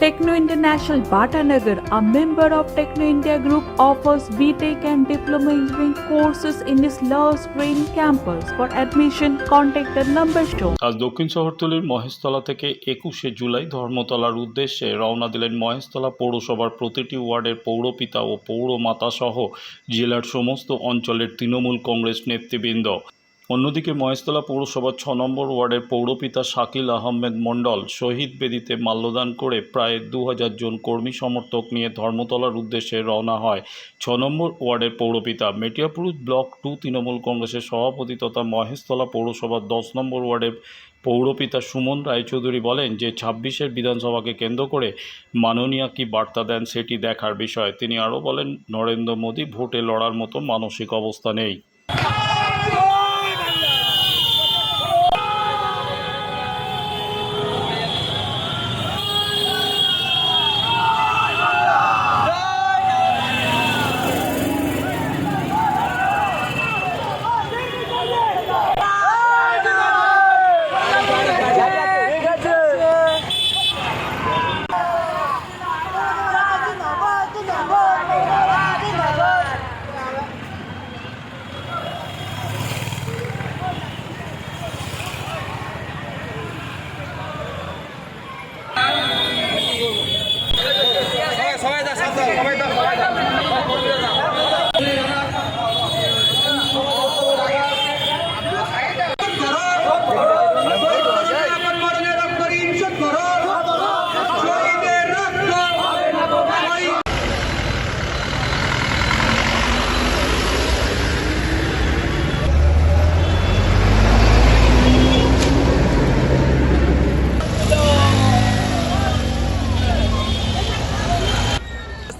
Techno International Bhatanagar, a member of Techno India Group, offers BTEC and Diploma Engineering courses in its Love Green campus. For admission, contact the number shown. আজ দক্ষিণ শহরতলির মহেশতলা থেকে একুশে জুলাই ধর্মতলার উদ্দেশ্যে রওনা দিলেন মহেশতলা পৌরসভার প্রতিটি ওয়ার্ডের পৌরপিতা ও পৌরমাতা সহ জেলার সমস্ত অঞ্চলের তৃণমূল কংগ্রেস নেতৃবৃন্দ অন্যদিকে মহেশতলা পৌরসভার ছ নম্বর ওয়ার্ডের পৌরপিতা শাকিল আহমেদ মণ্ডল শহীদ বেদিতে মাল্যদান করে প্রায় দু হাজার জন কর্মী সমর্থক নিয়ে ধর্মতলার উদ্দেশ্যে রওনা হয় ছ নম্বর ওয়ার্ডের পৌরপিতা। মেটিয়াপুর ব্লক টু তৃণমূল কংগ্রেসের সভাপতি তথা মহেশতলা পৌরসভার দশ নম্বর ওয়ার্ডের পৌরপিতা সুমন রায়চৌধুরী বলেন যে ছাব্বিশের বিধানসভাকে কেন্দ্র করে মাননীয়া কি বার্তা দেন সেটি দেখার বিষয়। তিনি আরও বলেন, নরেন্দ্র মোদী ভোটে লড়ার মতো মানসিক অবস্থা নেই সবাই দাও সব দাও সবাই দাও সবাই দাও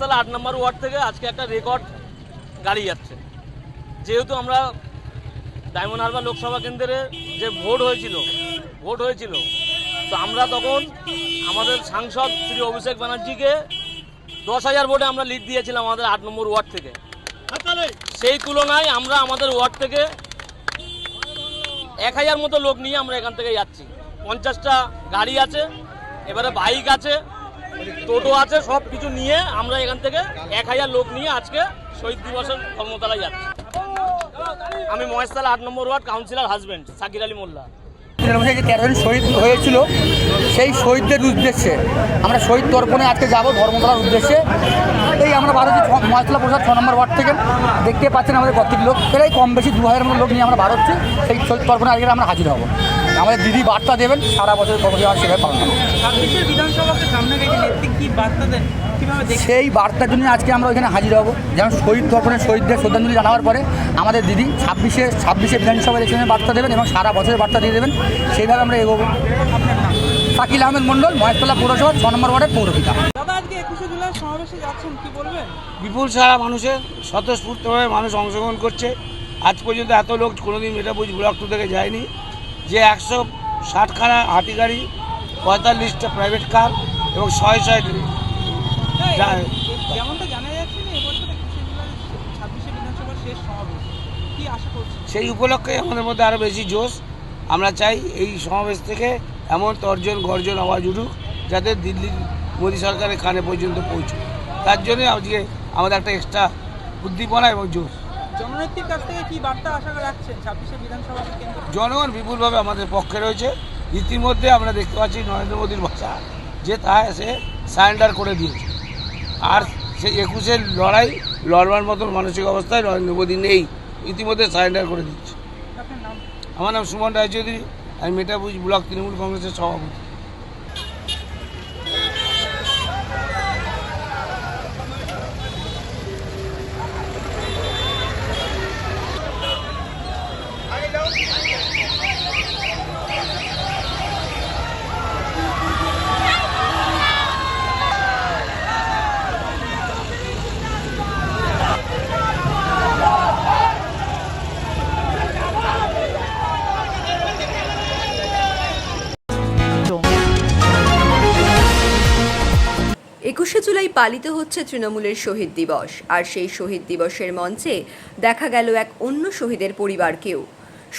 তাহলে আট নম্বর ওয়ার্ড থেকে আজকে একটা রেকর্ড গাড়ি যাচ্ছে। যেহেতু আমরা ডায়মন্ড হারবার লোকসভা কেন্দ্রে যে ভোট হয়েছিল ভোট হয়েছিল, তো আমরা তখন আমাদের সাংসদ শ্রী অভিষেক ব্যানার্জিকে দশ হাজার ভোটে আমরা লিড দিয়েছিলাম আমাদের আট নম্বর ওয়ার্ড থেকে। সেই তুলনায় আমরা আমাদের ওয়ার্ড থেকে এক হাজার মতো লোক নিয়ে আমরা এখান থেকে যাচ্ছি। পঞ্চাশটা গাড়ি আছে, এবারে বাইক আছে টোটো আছে সব কিছু নিয়ে আমরা এখান থেকে এক হাজার লোক নিয়ে আজকে শহীদ দিবসের কর্মতলায় যাচ্ছি। আমি মহেশতলা আট নম্বর ward councillor husband Sakir Ali Molla. যে তেরো জন শহীদ হয়েছিল সেই শহীদদের উদ্দেশ্যে আমরা শহীদ তর্পণে আজকে যাব ধর্মতলার উদ্দেশ্যে। এই আমরা বারোটি মহাতলা প্রসাদ ছ নম্বর ওয়ার্ড থেকে দেখতে পাচ্ছেন আমাদের কতটি লোক। প্রায় কম বেশি দু হাজার মতো লোক নিয়ে আমরা বারোচ্ছি সেই শহীদ তর্পণে আজকে আমরা হাজির হব। আমাদের দিদি বার্তা দেবেন সারা বছর কর্মসূচি সেভাবে পালন করব। সেই বার্তার জন্য আজকে আমরা ওইখানে হাজির হব। যেমন শহীদ তর্পণে শহীদদের শ্রদ্ধাঞ্জলি জানাবার পরে আমাদের দিদি ছাব্বিশে ছাব্বিশে বিধানসভা ইলেকশনের বার্তা দেবেন এবং সারা বছরের বার্তা দিয়ে দেবেন। সেইভাবে আমরা এগোবো। শাকিল আহমেদ মণ্ডল মহেশতলা পৌরসভা ছ নম্বর ওয়ার্ডের পৌরপিতা। দাদা আজকে একুশে জুলাই সমাবেশে যাচ্ছেন কি বলবেন? বিপুল সারা মানুষের স্বতঃস্ফূর্তভাবে মানুষ অংশগ্রহণ করছে। আজ পর্যন্ত এত লোক কোনোদিন মেটাপুজ ব্লক টু থেকে যায়নি। যে একশো ষাটখানা হাতি গাড়ি পঁয়তাল্লিশটা প্রাইভেট কার এবং ছয় ছয় যেমনটা জানা যাচ্ছে যে এবছর একুশে জুলাই ছাব্বিশে বিধানসভার শেষ সমাবেশ। কি আশা করছেন? সেই উপলক্ষে আমাদের মধ্যে আরও বেশি জোশ। আমরা চাই এই সমাবেশ থেকে এমন তর্জন গর্জন আওয়াজ উঠুক যাতে দিল্লির মোদী সরকারের কানে পর্যন্ত পৌঁছুক। তার জন্য আজকে আমাদের একটা এক্সট্রা উদ্দীপনা এবং জোশ। জননেত্রীর কাছ থেকে কি বার্তা আশা রাখছেন ছাব্বিশে বিধানসভাকে জনগণ বিপুলভাবে আমাদের পক্ষে রয়েছে। ইতিমধ্যে আমরা দেখতে পাচ্ছি নরেন্দ্র মোদীর ভাষা যে তা সে সারেন্ডার করে দিয়েছে। আর সেই একুশের লড়াই লড়বার মতন মানসিক অবস্থায় নরেন্দ্র মোদী নেই ইতিমধ্যে সারেন্ডার করে দিচ্ছে। আমার নাম সুমন রায়চৌধুরী আমি মেটাবুজ ব্লক তৃণমূল কংগ্রেসের সভাপতি। একুশে জুলাই পালিত হচ্ছে তৃণমূলের শহীদ দিবস, আর সেই শহীদ দিবসের মঞ্চে দেখা গেল এক অন্য শহীদের পরিবারকেও।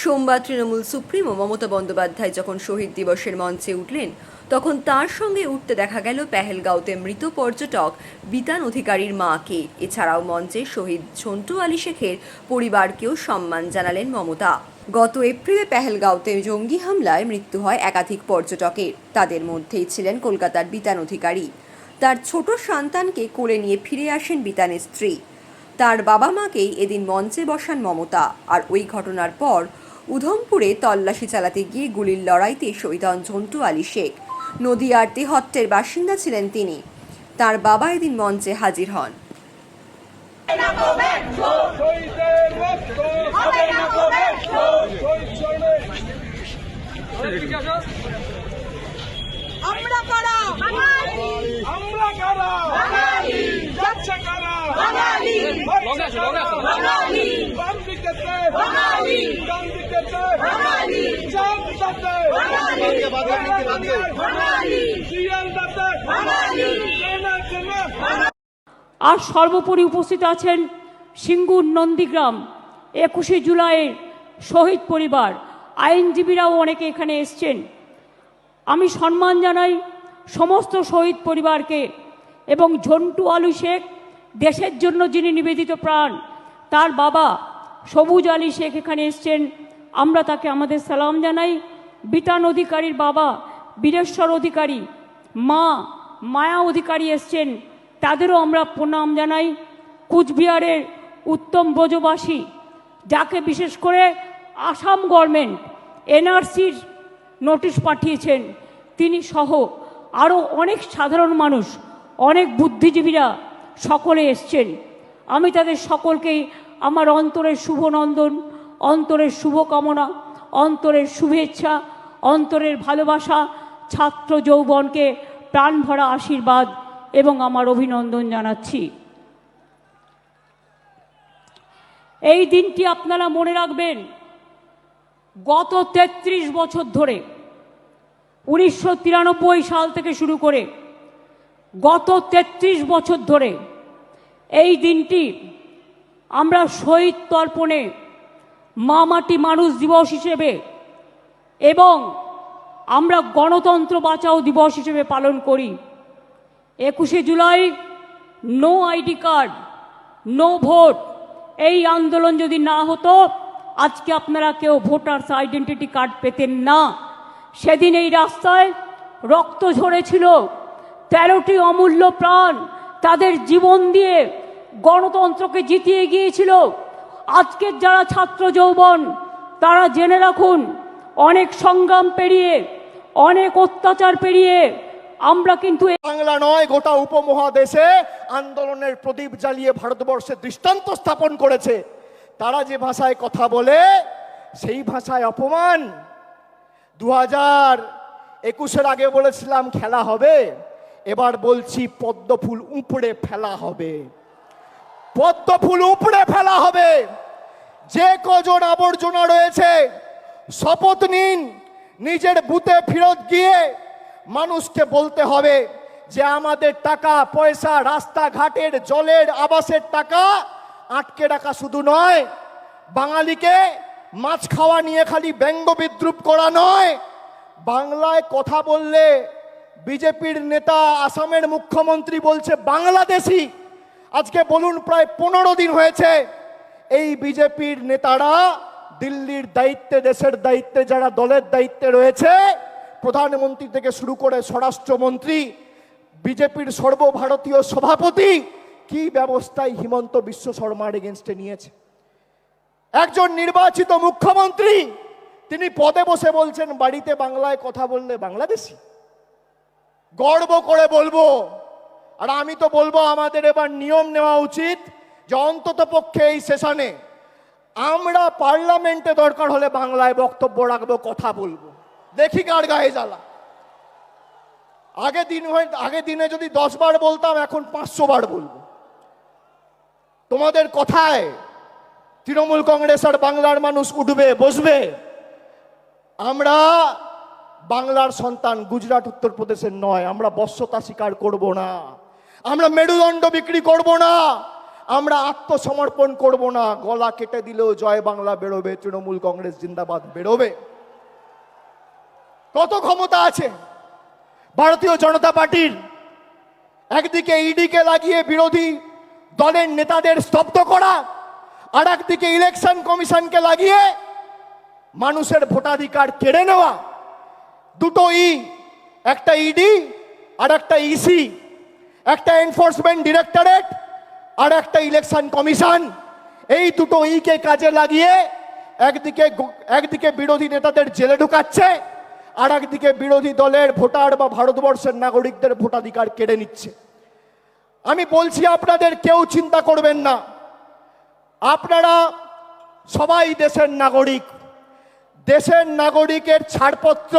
সোমবার তৃণমূল সুপ্রিমো মমতা বন্দ্যোপাধ্যায় যখন শহীদ দিবসের মঞ্চে উঠলেন, তখন তার সঙ্গে উঠতে দেখা গেল পেহেলগাঁওতে মৃত পর্যটক বিতান অধিকারীর মাকে। এছাড়াও মঞ্চে শহীদ ঝন্টু আলী শেখের পরিবারকেও সম্মান জানালেন মমতা। গত এপ্রিলে পেহেলগাঁওতে জঙ্গি হামলায় মৃত্যু হয় একাধিক পর্যটকের। তাদের মধ্যেই ছিলেন কলকাতার বিতান অধিকারী। তার ছোট সন্তানকে কোলে নিয়ে ফিরে আসেন বিতানের স্ত্রী তার বাবা মাকেই এদিন মঞ্চে বসান মমতা আর ওই ঘটনার পর উধমপুরে তল্লাশি চালাতে গিয়ে গুলির লড়াইতে শহীদ হন ঝন্টু আলী শেখ নদীয়ার তেহট্টের বাসিন্দা ছিলেন তিনি তার বাবা এদিন মঞ্চে হাজির হন আমরা কারা। আমরা কারা। যাচ্ছে কারা? বাম দিকেতে ডান দিকেতে শিয়ালদাতে। আর সর্বোপরি উপস্থিত আছেন সিঙ্গুর নন্দীগ্রাম একুশে জুলাইয়ের শহীদ পরিবার। আইনজীবীরাও অনেকে এখানে এসছেন। আমি সম্মান জানাই সমস্ত শহীদ পরিবারকে এবং ঝন্টু আলু শেখ, দেশের জন্য যিনি নিবেদিত প্রাণ, তার বাবা সবুজ আলী শেখ এখানে এসছেন। আমরা তাকে আমাদের সালাম জানাই। বিতান অধিকারীর বাবা বীরেশ্বর অধিকারী, মা মায়া অধিকারী এসছেন। তাদেরও আমরা প্রণাম জানাই। কুচবিহারের উত্তম ব্রজবাসী, যাকে বিশেষ করে আসাম গভর্নমেন্ট, এনআরসির নোটিশ পাঠিয়েছেন। তিনি সহ আরও অনেক সাধারণ মানুষ, অনেক বুদ্ধিজীবীরা সকলে এসছেন। আমি তাদের সকলকেই আমার অন্তরের শুভনন্দন, অন্তরের শুভকামনা, অন্তরের শুভেচ্ছা, অন্তরের ভালোবাসা ছাত্র যৌবনকে প্রাণ ভরা আশীর্বাদ এবং আমার অভিনন্দন জানাচ্ছি। এই দিনটি আপনারা মনে রাখবেন গত ৩৩ বছর ধরে, উনিশশো তিরানব্বই সাল থেকে শুরু করে, গত ৩৩ বছর ধরে এই দিনটি আমরা শহীদ তর্পণে মা মাটি মানুষ দিবস হিসেবে এবং আমরা গণতন্ত্র বাঁচাও দিবস হিসেবে পালন করি। একুশে July, no ID card, no vote, এই আন্দোলন যদি না হতো আজকে আপনারা কেউ ভোটার্স আইডেন্টিটি কার্ড পেতেন না। সেদিন এই রাস্তায় রক্ত ঝরেছিল। তেরোটি অমূল্য প্রাণ তাদের জীবন দিয়ে গণতন্ত্রকে জিতিয়ে গিয়েছিল। আজকের যারা ছাত্র যৌবন, তারা জেনে রাখুন, অনেক সংগ্রাম পেরিয়ে, অনেক অত্যাচার পেরিয়ে আমরা কিন্তু বাংলা নয়, গোটা উপমহাদেশে আন্দোলনের প্রদীপ জ্বালিয়ে ভারতবর্ষে দৃষ্টান্ত স্থাপন করেছে। তারা যে ভাষায় কথা বলে, সেই ভাষায় অপমান। দু হাজার একুশের আগে বলেছিলাম, খেলা হবে। এবার বলছি পদ্ম ফুল উপড়ে ফেলা হবে। পদ্ম ফুল উপড়ে ফেলা হবে। যে কজন আবর্জনা রয়েছে, শপথ নিন। নিজের বুথে ফেরত গিয়ে মানুষকে বলতে হবে যে, আমাদের টাকা, পয়সা, রাস্তাঘাটের জলের, আবাসের টাকা আটকে রাখা শুধু নয় বাঙালিকে মাছ খাওয়া নিয়ে খালি ব্যঙ্গ বিদ্রুপ করা নয়। বাংলায় কথা বললে বিজেপির নেতা, আসামের মুখ্যমন্ত্রী বলছে, বাংলাদেশি। আজকে বলুন, প্রায় পনেরো দিন হয়েছে এই বিজেপির নেতারা দিল্লির দায়িত্বে, দেশের দায়িত্বে, যারা দলের দায়িত্বে রয়েছে, প্রধানমন্ত্রী থেকে শুরু করে স্বরাষ্ট্রমন্ত্রী, বিজেপির সর্বভারতীয় সভাপতি, কি ব্যবস্থায় হিমন্ত বিশ্ব শর্মার এগেনস্টে নিয়েছে? একজন নির্বাচিত মুখ্যমন্ত্রী, তিনি পদে বসে বলছেন, বাড়িতে বাংলায় কথা বললে বাংলাদেশি। গর্ব করে বলব, আর আমি তো বলব আমাদের এবার নিয়ম নেওয়া উচিত যে অন্তত পক্ষে এই সেশনে আমরা পার্লামেন্টে দরকার হলে বাংলায় বক্তব্য রাখব, কথা বলব। দেখি কার গায়ে জ্বালা। আগে দিন হয়ে, আগে দিনে যদি দশ বার বলতাম, এখন পাঁচশো বার বলব। তোমাদের কথায় তৃণমূল কংগ্রেস আর বাংলার মানুষ উঠবে, বসবে। আমরা বাংলার সন্তান গুজরাট, উত্তরপ্রদেশের নয়। আমরা বশ্যতা স্বীকার করব না। আমরা মেরুদণ্ড বিক্রি করব না। আমরা আত্মসমর্পণ করব না। গলা কেটে দিলেও জয় বাংলা বেরোবে, তৃণমূল কংগ্রেস জিন্দাবাদ বেরোবে। কত ক্ষমতা আছে? ভারতীয় জনতা পার্টির একদিকে ইডিকে লাগিয়ে বিরোধী দলের নেতাদের স্তব্ধ করা আর একদিকে ইলেকশন কমিশনকে লাগিয়ে মানুষের ভোটাধিকার কেড়ে নেওয়া। দুটো ই একটা ইডি আর একটা ইসি একটা এনফোর্সমেন্ট ডিরেক্টরেট আর একটা ইলেকশন কমিশন এই দুটো ইকে কাজে লাগিয়ে একদিকে একদিকে বিরোধী নেতাদের জেলে ঢুকাচ্ছে আর একদিকে বিরোধী দলের ভোটার বা ভারতবর্ষের নাগরিকদের ভোটাধিকার কেড়ে নিচ্ছে। আমি বলছি আপনাদের কেউ চিন্তা করবেন না। আপনারা সবাই দেশের নাগরিক। দেশের নাগরিকের ছাড়পত্র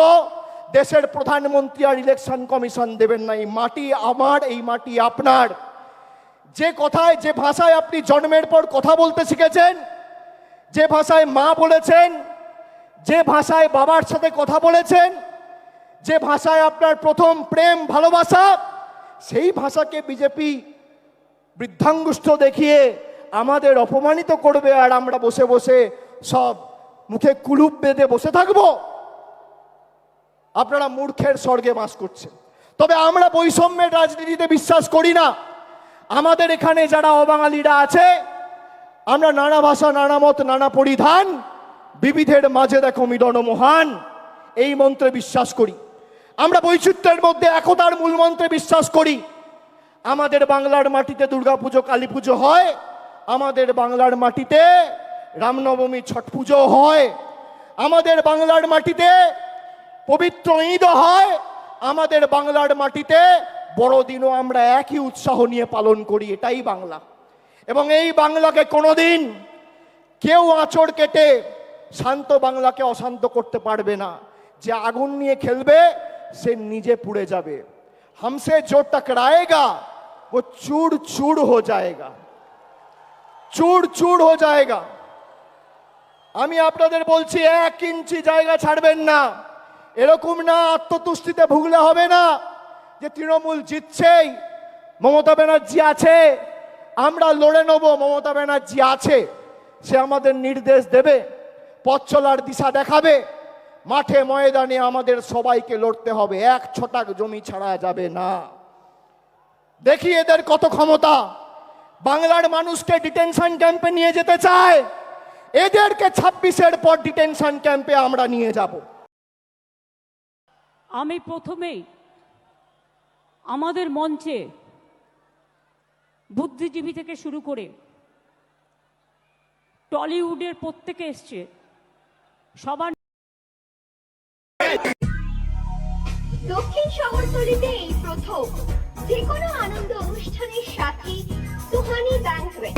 দেশের প্রধানমন্ত্রী আর ইলেকশন কমিশন দেবেন না। এই মাটি আমার, এই মাটি আপনার। যে কথায়, যে ভাষায় আপনি জন্মের পর কথা বলতে শিখেছেন, যে ভাষায় মা বলেছেন, যে ভাষায় বাবার সাথে কথা বলেছেন, যে ভাষায় আপনার প্রথম প্রেম, ভালোবাসা, সেই ভাষাকে বিজেপি বৃদ্ধাঙ্গুষ্ঠ দেখিয়ে আমাদের অপমানিত করবে আর আমরা বসে বসে সব মুখে কুলুপ বেঁধে বসে থাকব। আপনারা মূর্খের স্বর্গে বাস করছেন। তবে আমরা বৈষম্যের রাজনীতিতে বিশ্বাস করি না। আমাদের এখানে যারা অবাঙালিরা আছে, আমরা নানা ভাষা, নানা মত, নানা পরিধান, বিবিধের মাঝে দেখো মিলন মহান, এই মন্ত্রে বিশ্বাস করি। আমরা বৈচিত্র্যের মধ্যে একতার মূল মন্ত্রে বিশ্বাস করি। আমাদের বাংলার মাটিতে দুর্গাপুজো কালী পুজো হয়। আমাদের বাংলার মাটিতে রামনবমী ছট পুজো হয়, আমাদের বাংলার মাটিতে পবিত্র ঈদ হয়, আমাদের বাংলার মাটিতে বড়দিনও আমরা একই উৎসাহ নিয়ে পালন করি, এটাই বাংলা। এবং এই বাংলাকে কোনোদিন কেউ আঁচড় কেটে শান্ত বাংলাকে অশান্ত করতে পারবে না। যে আগুন নিয়ে খেলবে, সে নিজে পুড়ে যাবে। হামসে জোর টকরায়েগা ও চুড় চুড় হো যায়গা। চুর চুর হয়ে যায়গা আমি আপনাদের বলছি, এক ইঞ্চি জায়গা ছাড়বেন না। এরকম না, আত্মতুষ্টিতে ভুগলে হবে না যে তৃণমূল জিতছেই, মমতা ব্যানার্জি আছে, আমরা লড়ে নেব, মমতা ব্যানার্জি আছে, সে আমাদের নির্দেশ দেবে, পথ চলার দিশা দেখাবে, মাঠে ময়দানে আমাদের সবাইকে লড়তে হবে, এক ছটাক জমি ছাড়া যাবে না। দেখি এদের কত ক্ষমতা। বাংলার মানুষকে ডিটেনশন ক্যাম্পে নিয়ে যেতে চায় এদেরকে ছাব্বিশের পর ডিটেনশন ক্যাম্পে আমরা নিয়ে যাব। আমি প্রথমেই আমাদের মঞ্চে বুদ্ধিজীবী থেকে শুরু করে টলিউডের প্রত্যেকে এসছে সবার দক্ষিণ শহরতলিতে এই প্রথম যে কোনো আনন্দ অনুষ্ঠানের